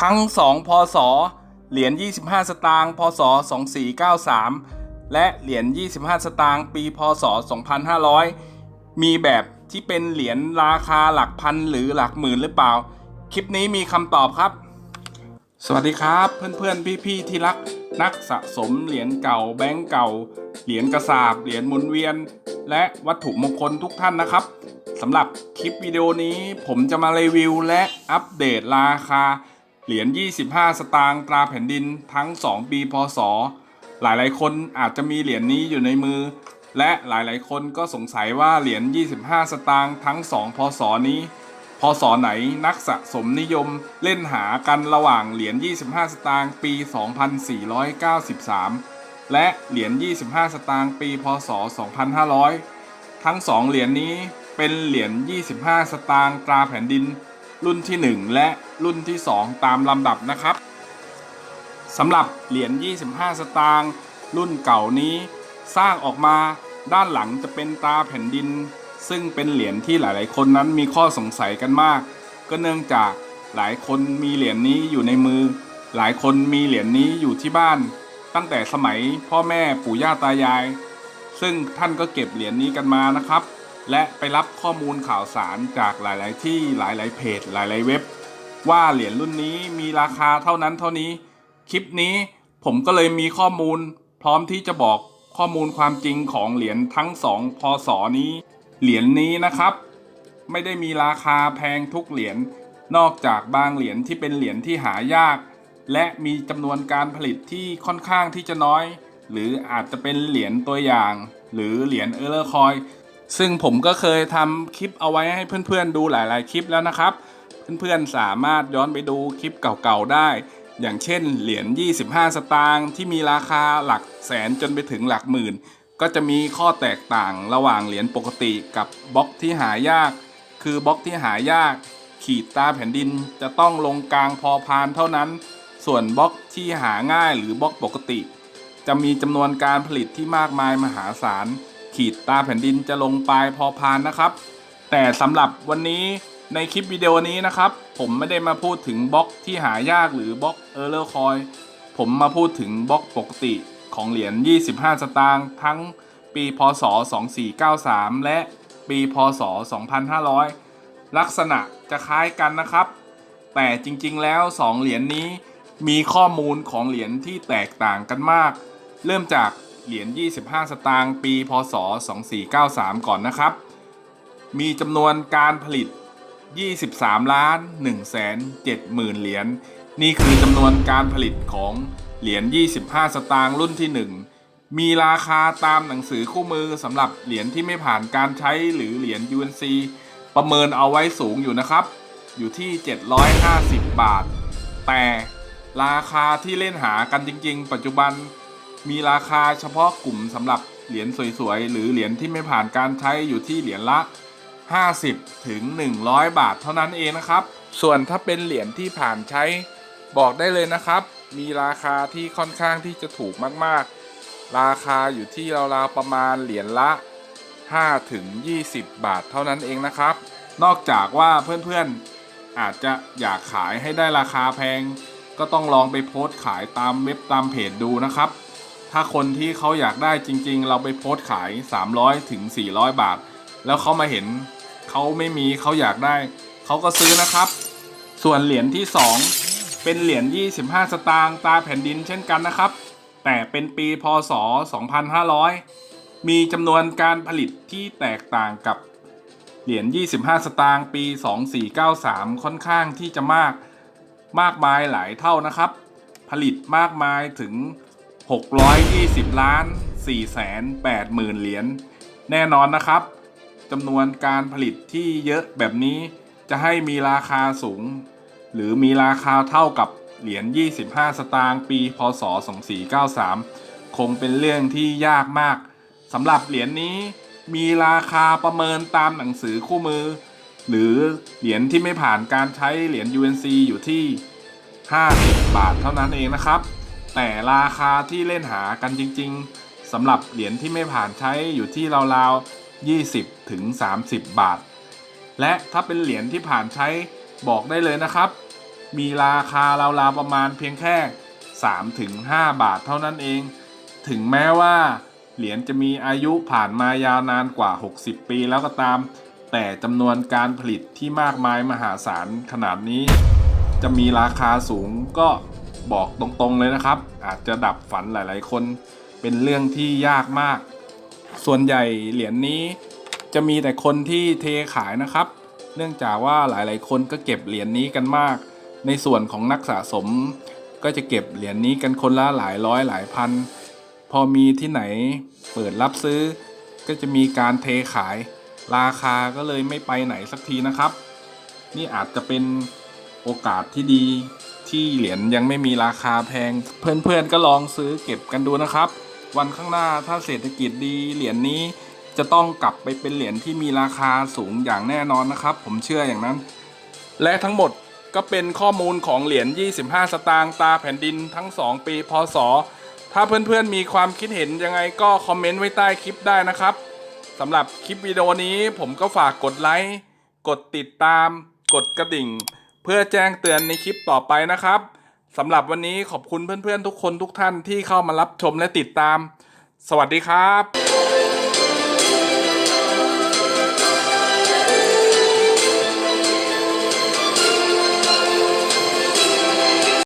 ทั้ง 2 พศ เหรียญ 25 สตางค์ พศ 2493 และเหรียญ 25 สตางค์ ปี พศ 2500 มีแบบที่เป็นเหรียญราคาหลักพันหรือหลักหมื่นหรือเปล่า คลิปนี้มีคำตอบครับ สวัสดีครับเพื่อนๆ พี่ๆ ที่รักนักสะสมเหรียญเก่าแบงก์เก่า เหรียญกระสาบ เหรียญหมุนเวียน และวัตถุมงคลทุกท่านนะครับสำหรับคลิปวิดีโอนี้ผมจะมารีวิวและอัปเดตราคา เหรียญ 25 สตางค์ตราแผ่นดินทั้ง 2 ปีพศ หลายๆ คนอาจจะมีเหรียญนี้อยู่ในมือ และหลายๆ คนก็สงสัยว่าเหรียญ 25 สตางค์ทั้ง 2 พศนี้ พศไหนนักสะสมนิยมเล่นหากันระหว่างเหรียญ 25 สตางค์ปี 2493 และเหรียญ 25 สตางค์ปี พศ 2500 ทั้ง 2 เหรียญนี้เป็นเหรียญ 25 สตางค์ตราแผ่นดิน รุ่นที่ 1 และรุ่นที่ 2 ตามลำดับนะครับสำหรับเหรียญ 25 สตางค์รุ่นเก่านี้ สร้างออกมาด้านหลังจะเป็นตาแผ่นดิน ซึ่งเป็นเหรียญที่หลายๆ คนนั้นมีข้อสงสัยกันมาก ก็เนื่องจากหลายคนมีเหรียญนี้อยู่ในมือ หลายคนมีเหรียญนี้อยู่ที่บ้าน ตั้งแต่สมัยพ่อแม่ปู่ย่าตายาย ซึ่งท่านก็เก็บเหรียญนี้กันมานะครับ และไปรับข้อมูลข่าวสารจากหลาย ๆ ที่หลาย ๆ เพจ หลาย ๆ เว็บ ว่าเหรียญรุ่นนี้มีราคาเท่านั้นเท่านี้ คลิปนี้ผมก็เลยมีข้อมูล พร้อมที่จะบอกข้อมูลความจริงของเหรียญทั้งสองพศนี้ เหรียญนี้นะครับ ไม่ได้มีราคาแพงทุกเหรียญนอกจากบางเหรียญที่เป็นเหรียญที่หายาก และมีจำนวนการผลิตที่ค่อนข้างที่จะน้อย หรืออาจจะเป็นเหรียญตัวอย่าง หรือเหรียญเออร์เลอร์คอย ซึ่งผมก็เคยทำคลิปเอาไว้ให้เพื่อนๆดูหลาย ๆ คลิปแล้วนะครับ เพื่อนๆสามารถย้อนไปดูคลิปเก่าๆได้ อย่างเช่น เหรียญ 25 สตางค์ที่มีราคาหลักแสนจนไปถึงหลักหมื่น ก็จะมีข้อแตกต่างระหว่างเหรียญปกติกับบล็อกที่หายาก คือบล็อกที่หายาก ขีดตาแผ่นดินจะต้องลงกลางพอพานเท่านั้น ส่วนบล็อกที่หาง่ายหรือบล็อกปกติ จะมีจำนวนการผลิตที่มากมายมหาศาล ขีดตาแผ่นดินจะลงปลายพอพานนะครับ แต่สำหรับวันนี้ในคลิปวิดีโอนี้นะครับ ผมไม่ได้มาพูดถึงบล็อกที่หายากหรือบล็อกเออร์เลอร์คอยผมมาพูดถึงบล็อกปกติของเหรียญ 25 สตางค์ทั้งปีพศ 2493 และปีพศ 2500 ลักษณะจะคล้ายกันนะครับ แต่จริงๆแล้ว 2 เหรียญนนี้มีข้อมูลของเหรียญที่แตกต่างกันมาก เริ่มจาก เหรียญ 25 สตางค์ ปี พศ 2493 ก่อนนะครับ มีจำนวนการผลิต 23 ล้าน1แสน7หมื่นเหรียญ นี่คือจำนวนการผลิตของเหรียญ 25 สตางค์รุ่นที่ 1 มีราคาตามหนังสือคู่มือสำหรับเหรียญที่ไม่ผ่านการใช้หรือเหรียญ UNC ประเมินเอาไว้สูงอยู่นะครับ อยู่ที่ 750 บาท แต่ราคาที่เล่นหากันจริง ๆ ปัจจุบัน มีราคาเฉพาะกลุ่มสำหรับเหรียญสวยๆ หรือเหรียญที่ไม่ผ่านการใช้อยู่ที่เหรียญละ 50 ถึง 100 บาทเท่านั้นเองนะครับ ส่วนถ้าเป็นเหรียญที่ผ่านใช้บอกได้เลยนะครับ มีราคาที่ค่อนข้างที่จะถูกมากๆ ราคาอยู่ที่ราวๆประมาณเหรียญละ 5 ถึง 20 บาทเท่านั้นเองนะครับ นอกจากว่าเพื่อนๆอาจจะอยากขายให้ได้ราคาแพง ก็ต้องลองไปโพสต์ขายตามเว็บตามเพจดูนะครับ ถ้าคนที่เขาอยากได้จริง ๆ เราไปโพสต์ขาย 300ถึง400 บาท แล้วเขามาเห็นเขาไม่มีเขาอยากได้ เขาก็ซื้อนะครับ ส่วนเหรียญที่ 2 เป็นเหรียญ25 สตางค์ตาแผ่นดินเช่นกันนะครับ แต่เป็นปีพศ 2500 มีจำนวนการผลิตที่แตกต่างกับเหรียญ 25 สตางค์ปี 2493 ค่อนข้างที่จะมาก มากมายหลายเท่านะครับ ผลิตมากมายถึง 620 ล้าน4แสน8หมื่นเหรียญแน่นอนนะครับจำนวนการผลิตที่เยอะแบบนี้จะให้มีราคาสูง หรือมีราคาเท่ากับเหรียญ 25 สตางค์ปี พศ 2493 คงเป็นเรื่องที่ยากมากสำหรับเหรียญนี้มีราคาประเมินตามหนังสือคู่มือ หรือเหรียญที่ไม่ผ่านการใช้เหรียญ UNC อยู่ที่ 50 บาทเท่านั้นเองนะครับ แต่ราคาที่เล่นหากันจริง ๆสำหรับเหรียญที่ไม่ผ่านใช้อยู่ที่ราวๆ 20 ถึง 30 บาท และถ้าเป็นเหรียญที่ผ่านใช้บอกได้เลยนะครับ มีราคาราวๆประมาณเพียงแค่ 3 ถึง 5 บาทเท่านั้นเอง ถึงแม้ว่าเหรียญจะมีอายุผ่านมายาวนานกว่า 60 ปีแล้วก็ตาม แต่จำนวนการผลิตที่มากมายมหาศาลขนาดนี้ จะมีราคาสูงก็ บอกตรงๆเลยนะครับ อาจจะดับฝันหลายๆ คนเป็นเรื่องที่ยากมาก ส่วนใหญ่เหรียญนี้จะมีแต่คนที่เทขายนะครับ เนื่องจากว่าหลายๆ คนก็เก็บเหรียญนี้กันมาก ในส่วนของนักสะสม ก็จะเก็บเหรียญนี้กันคนละหลายร้อยหลายพัน พอมีที่ไหนเปิดรับซื้อ ก็จะมีการเทขาย ราคาก็เลยไม่ไปไหนสักทีนะครับ นี่อาจจะเป็นโอกาสที่ดี ที่เหรียญยังไม่มีราคาแพง เพื่อนๆก็ลองซื้อเก็บกันดูนะครับ วันข้างหน้าถ้าเศรษฐกิจดีเหรียญนี้จะต้องกลับไปเป็นเหรียญที่มีราคาสูงอย่างแน่นอนนะครับ ผมเชื่ออย่างนั้น และทั้งหมดก็เป็นข้อมูลของเหรียญ 25 สตางค์ตาแผ่นดินทั้ง 2 ปีพศ ถ้าเพื่อนๆมีความคิดเห็นยังไงก็คอมเมนต์ไว้ใต้คลิปได้นะครับสำหรับคลิปวิดีโอนี้ผมก็ฝากกดไลค์ กดติดตาม กดกระดิ่ง เพื่อแจ้งเตือนในคลิปต่อไปนะครับสำหรับวันนี้ขอบคุณเพื่อนๆทุกคนทุกท่านที่เข้ามารับชมและติดตาม สวัสดีครับ